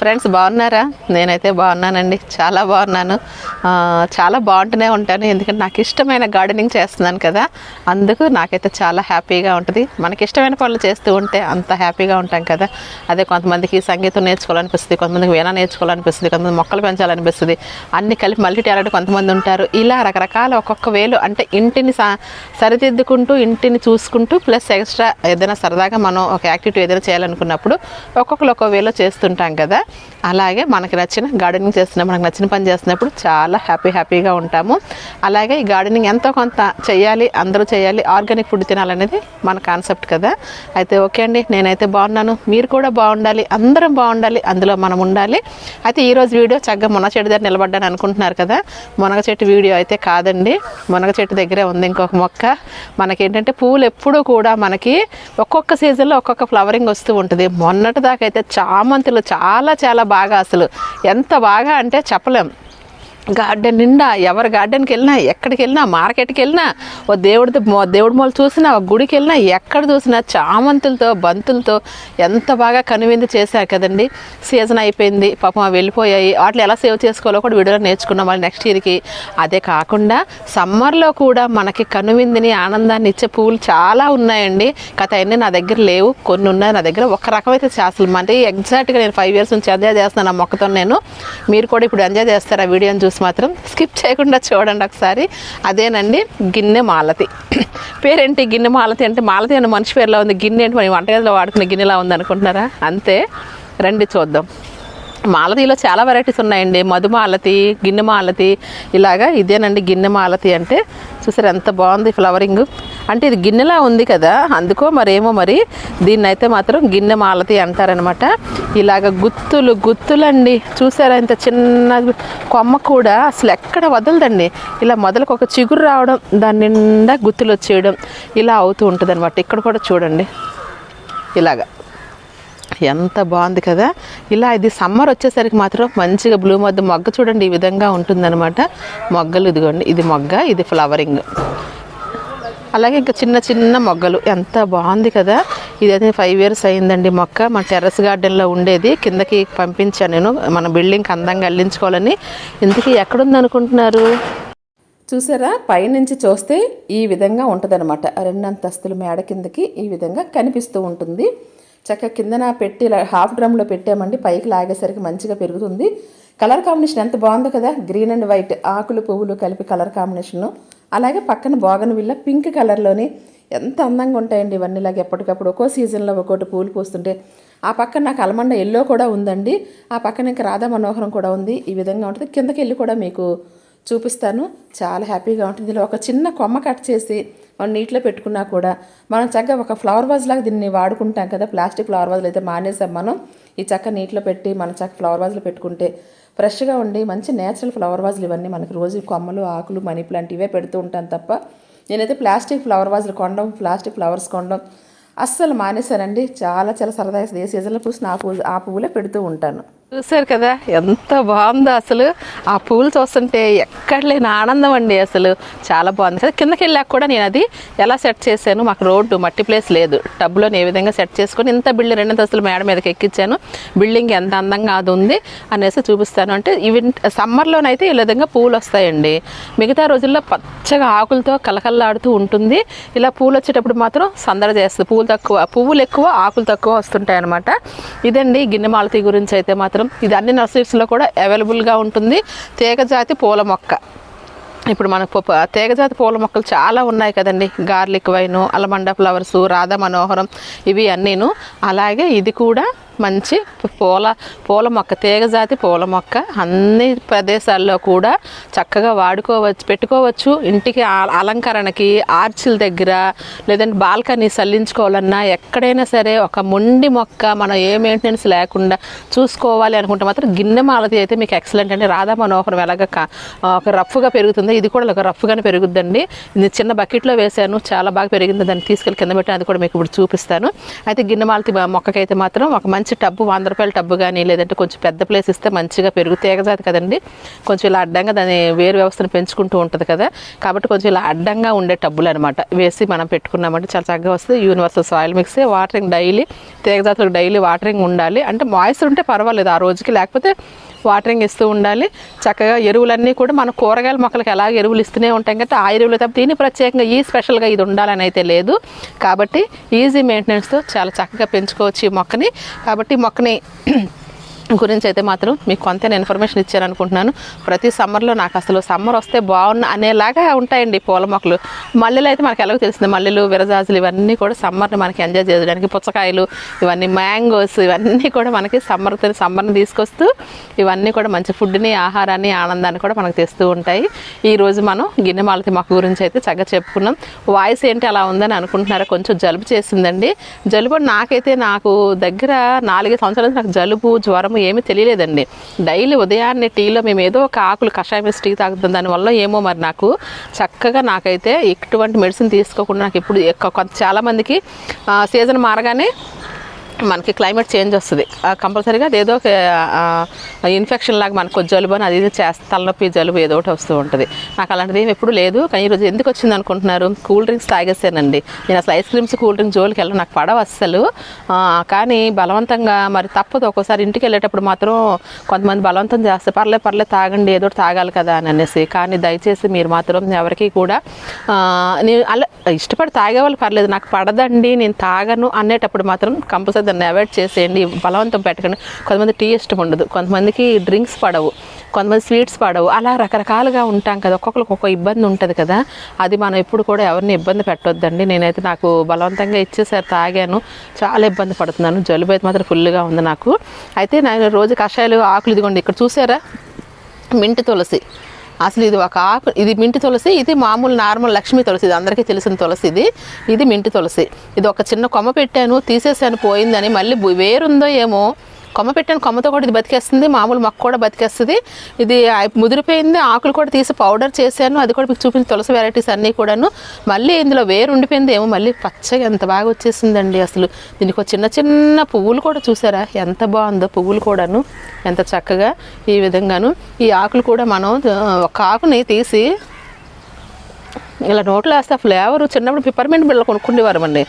Friends బాగున్నారా? నేనైతే బాగున్నానండి. చాలా బాగున్నాను. చాలా బాగుంటూనే ఉంటాను. ఎందుకంటే నాకు ఇష్టమైన గార్డెనింగ్ చేస్తున్నాను కదా. అందుకు నాకైతే చాలా హ్యాపీగా ఉంటుంది. మనకి ఇష్టమైన పనులు చేస్తూ ఉంటే అంత హ్యాపీగా ఉంటాం కదా. అదే కొంతమందికి సంగీతం నేర్చుకోవాలనిపిస్తుంది కొంతమందికి వీణ నేర్చుకోవాలనిపిస్తుంది కొంతమంది మొక్కలు పెంచాలనిపిస్తుంది. అన్ని కలిపి మల్టీ టాలెంట్ కొంతమంది ఉంటారు. ఇలా రకరకాల ఒక్కొక్క వేలు అంటే ఇంటిని స- సరిదిద్దుకుంటూ ఇంటిని చూసుకుంటూ ప్లస్ ఎక్స్ట్రా ఏదైనా సరదాగా మనం ఒక యాక్టివిటీ ఏదైనా చేయాలనుకున్నప్పుడు ఒక్కొక్కరు ఒక్కో వేలో చేస్తుంటాం కదా. అలాగే మనకి నచ్చిన గార్డెనింగ్ చేస్తున్న మనకు నచ్చిన పని చేస్తున్నప్పుడు చాలా హ్యాపీ హ్యాపీగా ఉంటాము. అలాగే ఈ గార్డెనింగ్ ఎంతో కొంత చేయాలి అందరూ చేయాలి ఆర్గానిక్ ఫుడ్ తినాలనేది మన కాన్సెప్ట్ కదా. అయితే ఓకే అండి నేనైతే బాగున్నాను. మీరు కూడా బాగుండాలి అందరం బాగుండాలి అందులో మనం ఉండాలి. అయితే ఈరోజు వీడియో చక్కగా మునగ చెట్టు దగ్గర నిలబడ్డాను అనుకుంటున్నారు కదా. మునగ చెట్టు వీడియో అయితే కాదండి. మునగ చెట్టు దగ్గరే ఉంది ఇంకొక మొక్క. మనకేంటంటే పూలు ఎప్పుడూ కూడా మనకి ఒక్కొక్క సీజన్లో ఒక్కొక్క ఫ్లవరింగ్ వస్తూ ఉంటుంది. మొన్నటి దాకా అయితే చామంతులు చాలా చాలా బాగా అసలు. ఎంత బాగా అంటే చెప్పలేం. గార్డెన్ నిండా ఎవరి గార్డెన్కి వెళ్ళినా ఎక్కడికి వెళ్ళినా మార్కెట్కి వెళ్ళినా ఓ దేవుడితో మొ- దేవుడి మొలు చూసినా ఒక గుడికి వెళ్ళినా ఎక్కడ చూసినా చామంతులతో బంతులతో ఎంత బాగా కనువిందు చేశారు కదండి. సీజన్ అయిపోయింది పాపం అవి వెళ్ళిపోయాయి. వాటిని ఎలా సేవ్ చేసుకోవాలో కూడా వీడియోలో నేర్చుకున్నాం మళ్ళీ నెక్స్ట్ ఇయర్కి. అదే కాకుండా సమ్మర్లో కూడా మనకి కనువిందిని ఆనందాన్ని ఇచ్చే పువ్వులు చాలా ఉన్నాయండి. కథ అన్నీ నా దగ్గర లేవు కొన్ని ఉన్నాయి నా దగ్గర. ఒక రకమైతే అసలు అంటే ఎగ్జాక్ట్గా నేను ఫైవ్ ఇయర్స్ నుంచి ఎంజాయ్ చేస్తున్నాను ఆ మొక్కతో నేను. మీరు కూడా ఇప్పుడు ఎంజాయ్ చేస్తారు ఆ వీడియోని వీడియోస్ మాత్రం స్కిప్ చేయకుండా చూడండి ఒకసారి. అదేనండి గిన్నె మాలతి. పేరేంటి గిన్నె మాలతి అంటే? మాలతి అని మనిషి పేరులో ఉంది. గిన్నె ఏంటి? మరి వంటగదిలో వాడుకునే గిన్నెలా ఉంది అనుకుంటున్నారా అంతే రండి చూద్దాం. మాలతీలో చాలా వెరైటీస్ ఉన్నాయండి. మధుమాలతి గిన్నె మాలతి ఇలాగా ఇదేనండి గిన్నె మాలతి అంటే. చూసారు ఎంత బాగుంది ఫ్లవరింగ్ అంటే ఇది గిన్నెలా ఉంది కదా అందుకో మరేమో మరి దీన్ని అయితే మాత్రం గిన్నె మాలతి అంటారనమాట. ఇలాగ గుత్తులు గుత్తులండి. చూసారా ఇంత చిన్న కొమ్మ కూడా అసలు ఎక్కడ వదలదండి. ఇలా మొదలకు ఒక చిగురు రావడం దాని నిండా గుత్తులు వచ్చేయడం ఇలా అవుతూ ఉంటుంది ఇక్కడ కూడా చూడండి. ఇలాగా. ఎంత బాగుంది కదా. ఇలా ఇది సమ్మర్ వచ్చేసరికి మాత్రం మంచిగా బ్లూ మొగ్గ మొగ్గ చూడండి ఈ విధంగా ఉంటుందన్నమాట. మొగ్గలు ఇదిగోండి ఇది మొగ్గ ఇది ఫ్లవరింగ్. అలాగే ఇంకా చిన్న చిన్న మొగ్గలు ఎంత బాగుంది కదా. ఇదైతే ఫైవ్ ఇయర్స్ అయిందండి మొక్క. మన టెర్రస్ గార్డెన్లో ఉండేది. కిందకి పంపించాను నేను. మన బిల్డింగ్కి అందంగా అల్లించుకోవాలని. ఇంతకీ ఎక్కడుంది అనుకుంటున్నారు చూసారా? పైనుంచి చూస్తే ఈ విధంగా ఉంటుందన్నమాట. రెండు అంతస్తుల మేడ కిందకి ఈ విధంగా కనిపిస్తూ ఉంటుంది. చక్కగా కిందన పెట్టి హాఫ్ డ్రమ్లో పెట్టామండి. పైకి లాగేసరికి మంచిగా పెరుగుతుంది. కలర్ కాంబినేషన్ ఎంత బాగుందో కదా. గ్రీన్ అండ్ వైట్ ఆకులు పువ్వులు కలిపి కలర్ కాంబినేషను అలాగే పక్కన బోగన్ విల్ల పింక్ కలర్లోని ఎంత అందంగా ఉంటాయండి ఇవన్నీ. ఇలాగ ఎప్పటికప్పుడు ఒక్కో సీజన్లో ఒక్కోటి పూలు పూస్తుంటే. ఆ పక్కన నాకు అలమండ ఎల్లో కూడా ఉందండి. ఆ పక్కన ఇంకా రాధా మనోహరం కూడా ఉంది. ఈ విధంగా ఉంటుంది. కిందకి వెళ్ళి కూడా మీకు చూపిస్తాను. చాలా హ్యాపీగా ఉంటుంది. ఇందులో ఒక చిన్న కొమ్మ కట్ చేసి మనం నీటిలో పెట్టుకున్నా కూడా మనం చక్కగా ఒక ఫ్లవర్ వాజ్ లాగా దీన్ని వాడుకుంటాం కదా ప్లాస్టిక్ ఫ్లవర్ వాజ్లు అయితే మానేసాం మనం. ఈ చక్క నీటిలో పెట్టి మనం చక్క ఫ్లవర్ వాజ్లో పెట్టుకుంటే ఫ్రెష్గా ఉండి మంచి నేచురల్ ఫ్లవర్ వాజ్లు ఇవన్నీ మనకి రోజు కొమ్మలు ఆకులు మనీ ప్లాంట్ ఇవే పెడుతూ ఉంటాను తప్ప నేనైతే ప్లాస్టిక్ ఫ్లవర్ వాజ్లు కొనడం ప్లాస్టిక్ ఫ్లవర్స్ కొనడం అస్సలు మానేశానండి. చాలా చాలా సరదాగా ఏ సీజన్లో పూసిన ఆ పువ్వు ఆ పువ్వులే పెడుతూ ఉంటాను. చూసారు కదా ఎంత బాగుందో అసలు. ఆ పూలు చూస్తుంటే ఎక్కడ లేని ఆనందం అండి అసలు. చాలా బాగుంది కదా. కిందకి వెళ్ళాక కూడా నేను అది ఎలా సెట్ చేశాను మాకు రోడ్డు మట్టి ప్లేస్ లేదు. టబ్లో ఏ విధంగా సెట్ చేసుకొని ఇంత బిల్డింగ్ రెండు అంతస్తుల మేడ మీదకి ఎక్కించాను. బిల్డింగ్ ఎంత అందంగా అది ఉంది అనేసి చూపిస్తాను. అంటే ఇవి సమ్మర్లోనైతే ఈ విధంగా పూలు వస్తాయండి. మిగతా రోజుల్లో పచ్చగా ఆకులతో కలకల్లాడుతూ ఉంటుంది. ఇలా పూలు వచ్చేటప్పుడు మాత్రం సందడి చేస్తుంది. పూలు తక్కువ పువ్వులు ఎక్కువ ఆకులు తక్కువ వస్తుంటాయి అనమాట ఇదండి గిన్నె మాలతి గురించి అయితే మాత్రం ఇది అన్ని నర్సరీస్లో కూడా అవైలబుల్గా ఉంటుంది. తీగజాతి పూల మొక్క. ఇప్పుడు మనకు తీగజాతి పూల మొక్కలు చాలా ఉన్నాయి కదండి. గార్లిక్ వైను అలమండ ఫ్లవర్స్ రాధా మనోహరం ఇవి అన్నీను. అలాగే ఇది కూడా మంచి పూల పూల మొక్క తీగజాతి పూల మొక్క అన్ని ప్రదేశాల్లో కూడా చక్కగా వాడుకోవచ్చు పెట్టుకోవచ్చు. ఇంటికి అలంకరణకి ఆర్చిల దగ్గర లేదంటే బాల్కనీ సల్లించుకోవాలన్నా ఎక్కడైనా సరే ఒక మొండి మొక్క మనం ఏ మెయింటెనెన్స్ లేకుండా చూసుకోవాలి అనుకుంటే మాత్రం గిన్నె మాలతి అయితే మీకు ఎక్సలెంట్ అండి. రాధా మనోహరం ఎలాగ ఒక రఫ్గా పెరుగుతుంది. ఇది కూడా ఒక రఫ్గానే పెరుగుద్దండి. ఇది చిన్న బకెట్లో వేసాను చాలా బాగా పెరిగింది. దాన్ని తీసుకెళ్ళి కింద పెట్టాను. అది కూడా మీకు ఇప్పుడు చూపిస్తాను. అయితే గిన్నె మాలతి మొక్కకైతే మాత్రం ఒక మంచి మంచి టబ్బు వంద రూపాయల టబ్బు కానీ లేదంటే కొంచెం పెద్ద ప్లేస్ ఇస్తే మంచిగా పెరుగు తీగజాతి కదండి. కొంచెం ఇలా అడ్డంగా దాని వేరు వ్యవస్థను పెంచుకుంటూ ఉంటుంది కదా. కాబట్టి కొంచెం ఇలా అడ్డంగా ఉండే టబ్బులు అనమాట వేసి మనం పెట్టుకున్నామంటే చాలా చక్కగా వస్తుంది. Universal soil mix watering daily తీగజాతులకు daily watering ఉండాలి. అంటే మాయిశ్చర్ ఉంటే పర్వాలేదు ఆ రోజుకి. లేకపోతే వాటరింగ్ ఇస్తూ ఉండాలి. చక్కగా ఎరువులన్నీ కూడా మన కూరగాయల మొక్కలకు ఎలాగ ఎరువులు ఇస్తూనే ఉంటాం కదా ఆ ఎరువులు తప్ప దీని ప్రత్యేకంగా ఈ స్పెషల్గా ఇది ఉండాలని అయితే లేదు. కాబట్టి ఈజీ మెయింటెనెన్స్తో చాలా చక్కగా పెంచుకోవచ్చు ఈ మొక్కని. కాబట్టి ఈ మొక్కని గురించి అయితే మాత్రం మీకు కొంత ఇన్ఫర్మేషన్ ఇచ్చాను అనుకుంటున్నాను ప్రతి సమ్మర్లో నాకు అసలు సమ్మర్ వస్తే బాగున్న అనేలాగా ఉంటాయండి పూల మొక్కలు. మల్లెలు అయితే మనకు ఎలాగో తెలిసింది మల్లెలు విరజాజులు ఇవన్నీ కూడా సమ్మర్ని మనకి ఎంజాయ్ చేయడానికి పుచ్చకాయలు ఇవన్నీ మ్యాంగోస్ ఇవన్నీ కూడా మనకి సమ్మర్ సమ్మర్ని తీసుకొస్తూ ఇవన్నీ కూడా మంచి ఫుడ్ని ఆహారాన్ని ఆనందాన్ని కూడా మనకు తెస్తూ ఉంటాయి. ఈరోజు మనం గిన్నె మాలతి మొక్క గురించి అయితే చక్కగా చెప్పుకున్నాం. వాయిస్ ఏంటి అలా ఉందని అనుకుంటున్నారా? కొంచెం జలుబు చేసిందండి. జలుబు నాకైతే నాకు దగ్గర నాలుగైదు సంవత్సరాల నాకు జలుబు జ్వరం ఏమీ తెలియలేదండి. డైలీ ఉదయాన్నే టీలో మేము ఏదో ఒక ఆకులు కషాయం వేసి టీ తాగుతాం. దానివల్ల ఏమో మరి నాకు చక్కగా నాకైతే ఎటువంటి మెడిసిన్ తీసుకోకుండా నాకు ఇప్పుడు కొంత చాలామందికి సీజన్ మారగానే మనకి క్లైమేట్ చేంజ్ వస్తుంది. కంపల్సరీగా అదేదో ఒక ఇన్ఫెక్షన్ లాగా మనకు జలుబు అని అది ఇది చేస్తా తలనొప్పి జలుబు ఏదో ఒకటి వస్తూ ఉంటుంది. నాకు అలాంటిది ఏమి ఎప్పుడు లేదు. కానీ ఈరోజు ఎందుకు వచ్చింది అనుకుంటున్నారు? కూల్ డ్రింక్స్ తాగేసానండి. నేను అసలు ఐస్ క్రీమ్స్ కూల్ డ్రింక్ జోలికి వెళ్ళడం నాకు పడవ అస్సలు. కానీ బలవంతంగా మరి తప్పదు. ఒక్కోసారి ఇంటికి వెళ్ళేటప్పుడు మాత్రం కొంతమంది బలవంతం చేస్తే పర్లే పర్లే తాగండి ఏదో ఒకటి తాగాలి కదా అని అనేసి. కానీ దయచేసి మీరు మాత్రం ఎవరికి కూడా నేను అలా ఇష్టపడి తాగేవాళ్ళు పర్లేదు. నాకు పడదండి నేను తాగను అనేటప్పుడు మాత్రం కంపల్సరీ దాన్ని అవాయిడ్ చేసేయండి బలవంతం పెట్టకండి. కొంతమంది టీ ఇష్టం ఉండదు. కొంతమందికి డ్రింక్స్ పడవు. కొంతమంది స్వీట్స్ పడవు. అలా రకరకాలుగా ఉంటాం కదా. ఒక్కొక్కరికి ఒక్కొక్క ఇబ్బంది ఉంటుంది కదా. అది మనం ఎప్పుడు కూడా ఎవరిని ఇబ్బంది పెట్టొద్దండి. నేనైతే నాకు బలవంతంగా ఇచ్చేసారి తాగాను. చాలా ఇబ్బంది పడుతున్నాను. జలుబు అయితే మాత్రం ఫుల్గా ఉంది నాకు. అయితే నేను రోజు కషాయాలు ఆకులు ఇదిగోండి. ఇక్కడ చూసారా? మింటి తులసి. అసలు ఇది ఒక ఆకు ఇది మింటి తులసి ఇది మామూలు నార్మల్ లక్ష్మీ తులసి ఇది అందరికీ తెలిసిన తులసి ఇది. ఇది మింటి తులసి. ఇది ఒక చిన్న కొమ్మ పెట్టాను తీసేసాను పోయిందని మళ్ళీ వేరుందో ఏమో కొమ్మ పెట్టాను కొమ్మతో కూడా ఇది బతికేస్తుంది. మామూలు మొక్క కూడా బతికేస్తుంది. ఇది ముదిరిపోయింది. ఆకులు కూడా తీసి పౌడర్ చేశాను. అది కూడా మీకు చూపించిన తులసి వెరైటీస్ అన్నీ కూడాను. మళ్ళీ ఇందులో వేరు ఉండిపోయింది. ఏమో మళ్ళీ పచ్చగా ఎంత బాగా వచ్చేసిందండి అసలు. దీనికి ఒక చిన్న చిన్న పువ్వులు కూడా చూసారా? ఎంత బాగుందో పువ్వులు కూడాను. ఎంత చక్కగా ఈ విధంగాను. ఈ ఆకులు కూడా మనం ఒక ఆకుని తీసి ఇలా నోట్లో వేస్తే ఫ్లేవర్ చిన్నప్పుడు పిప్పర్మెంట్ బిళ్ళ కొనుక్కునేవారు అండి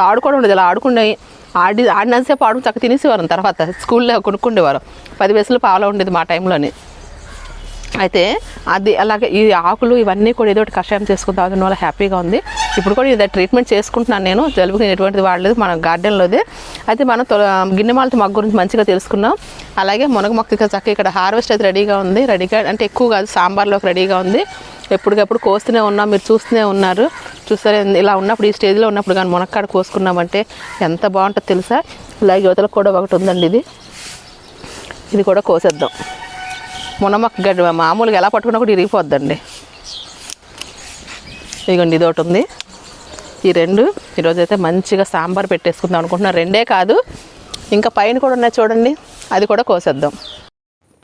తాడు కూడా ఉండేది. ఇలా ఆడుకున్నాయి. ఆడి ఆడినంతసేపు ఆడు చక్క తినేసేవారు తర్వాత స్కూల్లో కొనుక్కుండేవారు. పది వయసులు పావులా ఉండేది మా టైంలోని. అయితే అది అలాగే ఈ ఆకులు ఇవన్నీ కూడా ఏదో ఒకటి కషాయం చేసుకుని తాగడం వల్ల హ్యాపీగా ఉంది. ఇప్పుడు కూడా ఇది ట్రీట్మెంట్ చేసుకుంటున్నాను నేను. జలుబుకి ఎటువంటిది వాడలేదు మన గార్డెన్లోదే అయితే మనం తొల గిన్నెమాలతో మొక్క గురించి మంచిగా తెలుసుకున్నాం. అలాగే మునగ మొక్క చక్క చక్కగా ఇక్కడ హార్వెస్ట్ అయితే రెడీగా ఉంది. రెడీగా అంటే ఎక్కువ కాదు సాంబార్లోకి రెడీగా ఉంది. ఎప్పటికప్పుడు కోస్తూనే ఉన్నాం మీరు చూస్తూనే ఉన్నారు. చూసారా ఇలా ఉన్నప్పుడు ఈ స్టేజ్లో ఉన్నప్పుడు కానీ మునక్కాడ కోసుకున్నామంటే ఎంత బాగుంటుందో తెలుసా? ఇలాగే యువతలకు కూడా ఒకటి ఉందండి ఇది. ఇది కూడా కోసేద్దాం. మునమక్క గడ్డి మామూలుగా ఎలా పట్టుకున్నా కూడా ఇరిగిపోద్దండి. ఇదిగోండి ఇది ఒకటి ఉంది. ఈ రెండు ఈరోజు అయితే మంచిగా సాంబార్ పెట్టేసుకుందాం అనుకుంటున్నా. రెండే కాదు ఇంకా పైన కూడా ఉన్నాయి చూడండి అది కూడా కోసేద్దాం.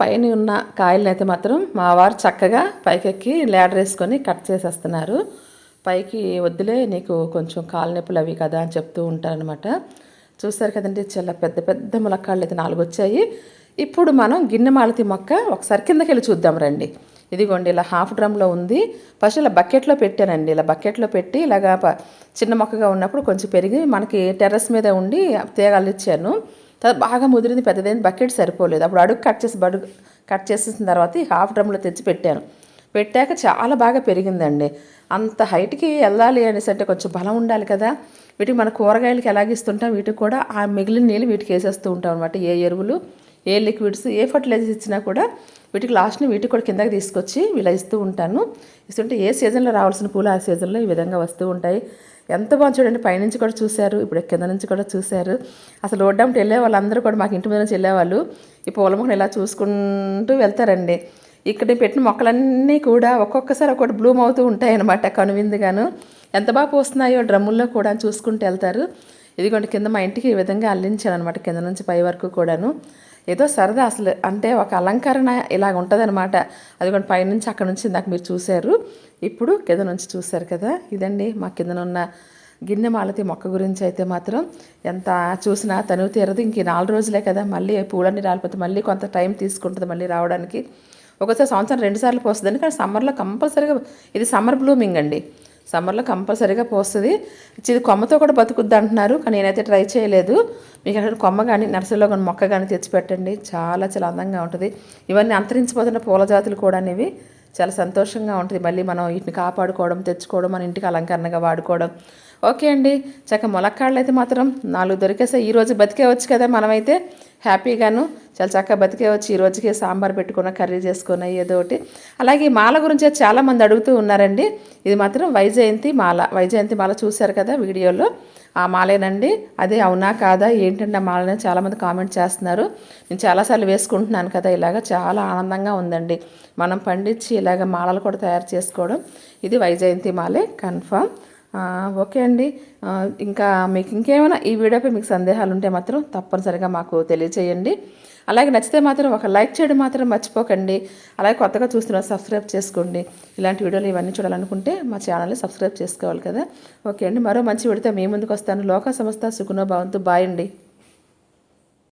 పైన ఉన్న కాయలను అయితే మాత్రం మా వారు చక్కగా పైకెక్కి లేడర్ వేసుకొని కట్ చేసేస్తున్నారు. పైకి వద్దులే నీకు కొంచెం కాలు నొప్పులు అవి కదా అని చెప్తూ ఉంటారనమాట చూస్తారు కదండి చాలా పెద్ద పెద్ద ములక్కాళ్ళు అయితే నాలుగు వచ్చాయి ఇప్పుడు మనం గిన్నె మాలతి మొక్క ఒకసారి కిందకి వెళ్ళి చూద్దాం రండి. ఇదిగోండి ఇలా హాఫ్ డ్రమ్లో ఉంది. ఫస్ట్ ఇలా బకెట్లో పెట్టానండి. ఇలా బకెట్లో పెట్టి ఇలాగా ప- చిన్న మొక్కగా ఉన్నప్పుడు కొంచెం పెరిగి మనకి టెర్రస్ మీద ఉండి తీగలు ఇచ్చాను. తర్వాత బాగా ముదిరింది పెద్దదైంది బకెట్ సరిపోలేదు. అప్పుడు అడుగు కట్ చేసి బడుగు కట్ చేసేసిన తర్వాత ఈ హాఫ్ డ్రమ్లో తెచ్చి పెట్టాను. పెట్టాక చాలా బాగా పెరిగిందండి. అంత హైట్కి వెళ్ళాలి అనేసి అంటే కొంచెం బలం ఉండాలి కదా. వీటికి మన కూరగాయలకి ఎలాగిస్తుంటాం వీటికి కూడా ఆ మిగిలిన నీళ్ళు వీటికి వేసేస్తూ ఉంటాం అనమాట ఏ ఎరువులు. ఏ లిక్విడ్స్ ఏ ఫర్టిలైజర్స్ ఇచ్చినా కూడా వీటికి లాస్ట్ని వీటికి కూడా కిందకి తీసుకొచ్చి ఇలా ఇస్తూ ఉంటాను. ఇస్తుంటే ఏ సీజన్లో రావాల్సిన పూలు ఆ సీజన్లో ఈ విధంగా వస్తూ ఉంటాయి. ఎంత బాగుంది చూడండి పైనుంచి కూడా చూశారు ఇప్పుడు కింద నుంచి కూడా చూశారు. అసలు రోడ్డంటే వెళ్ళే వాళ్ళందరూ కూడా మాకు ఇంటి మీద నుంచి వెళ్ళేవాళ్ళు. ఈ పూల మొక్కను ఇలా చూసుకుంటూ వెళ్తారండి. ఇక్కడ పెట్టిన మొక్కలన్నీ కూడా ఒక్కొక్కసారి ఒక్కొక్కటి బ్లూమ్ అవుతూ ఉంటాయన్నమాట కనువిందిగాను కనువిందుగాను ఎంత బాగా పోస్తున్నాయో డ్రమ్ముల్లో కూడా చూసుకుంటూ వెళ్తారు. ఇదిగోండి కింద మా ఇంటికి ఈ విధంగా అల్లించాను అనమాట కింద నుంచి పై వరకు కూడాను. ఏదో సరదా అసలు. అంటే ఒక అలంకరణ ఇలాగ ఉంటుందన్నమాట. అదిగోండి పైనుంచి అక్కడ నుంచి ఇందాక మీరు చూశారు. ఇప్పుడు కింద నుంచి చూశారు కదా? ఇదండి మా కిందనున్న గిన్నె మాలతి మొక్క గురించి అయితే మాత్రం ఎంత చూసినా తను తీరదు. ఇంక నాలుగు రోజులే కదా మళ్ళీ పూలన్నీ రాలిపోతే మళ్ళీ కొంత టైం తీసుకుంటుంది మళ్ళీ రావడానికి. ఒకసారి సంవత్సరం రెండుసార్లు పోస్తుంది. పోస్తుందండి కానీ సమ్మర్లో కంపల్సరీగా ఇది సమ్మర్ బ్లూమింగ్ అండి. సమ్మర్లో కంపల్సరీగా పోస్తుంది. ఇది కొమ్మతో కూడా బతుకుద్ది అంటున్నారు కానీ నేనైతే ట్రై చేయలేదు. మీకు అక్కడ కొమ్మ కానీ నర్సరీలో కానీ మొక్క కానీ తెచ్చిపెట్టండి చాలా చాలా అందంగా ఉంటుంది. ఇవన్నీ అంతరించిపోతున్న పూల జాతులు కూడా అనేవి చాలా సంతోషంగా ఉంటుంది. మళ్ళీ మనం వీటిని కాపాడుకోవడం తెచ్చుకోవడం మన ఇంటికి అలంకరణగా వాడుకోవడం. ఓకే అండి. చక్క మొలక్కాళ్ళు అయితే మాత్రం నాలుగు దొరికేసాయి. ఈరోజు బతికే బతికేవచ్చు కదా మనమైతే. హ్యాపీగాను చాలా చక్కగా బతికేవచ్చు ఈ రోజుకి సాంబార్ పెట్టుకున్న కర్రీ చేసుకున్న ఏదో ఒకటి. అలాగే మాల గురించి చాలామంది అడుగుతూ ఉన్నారండి. ఇది మాత్రం వైజయంతి మాల. వైజయంతి మాల చూశారు కదా వీడియోలో? ఆ మాలేనండి. అదే అవునా కాదా? ఏంటంటే ఆ మాలని చాలామంది కామెంట్ చేస్తున్నారు. నేను చాలాసార్లు వేసుకుంటున్నాను కదా ఇలాగ చాలా ఆనందంగా ఉందండి. మనం పండించి ఇలాగ మాలలు కూడా తయారు చేసుకోవడం. ఇది వైజయంతి మాలే కన్ఫామ్. ఓకే అండి. ఇంకా మీకు ఇంకేమైనా ఈ వీడియోపై మీకు సందేహాలు ఉంటే మాత్రం తప్పనిసరిగా మాకు తెలియచేయండి. అలాగే నచ్చితే మాత్రం ఒక లైక్ చేయడం మాత్రం మర్చిపోకండి. అలాగే కొత్తగా చూస్తున్న సబ్స్క్రైబ్ చేసుకోండి. ఇలాంటి వీడియోలు ఇవన్నీ చూడాలనుకుంటే మా ఛానల్ని సబ్స్క్రైబ్ చేసుకోవాలి కదా. ఓకే అండి. మరో మంచి వీడితో మీ ముందుకు వస్తాను. లోక సంస్థ సుఖనో భవంతు. బాయ్ అండి.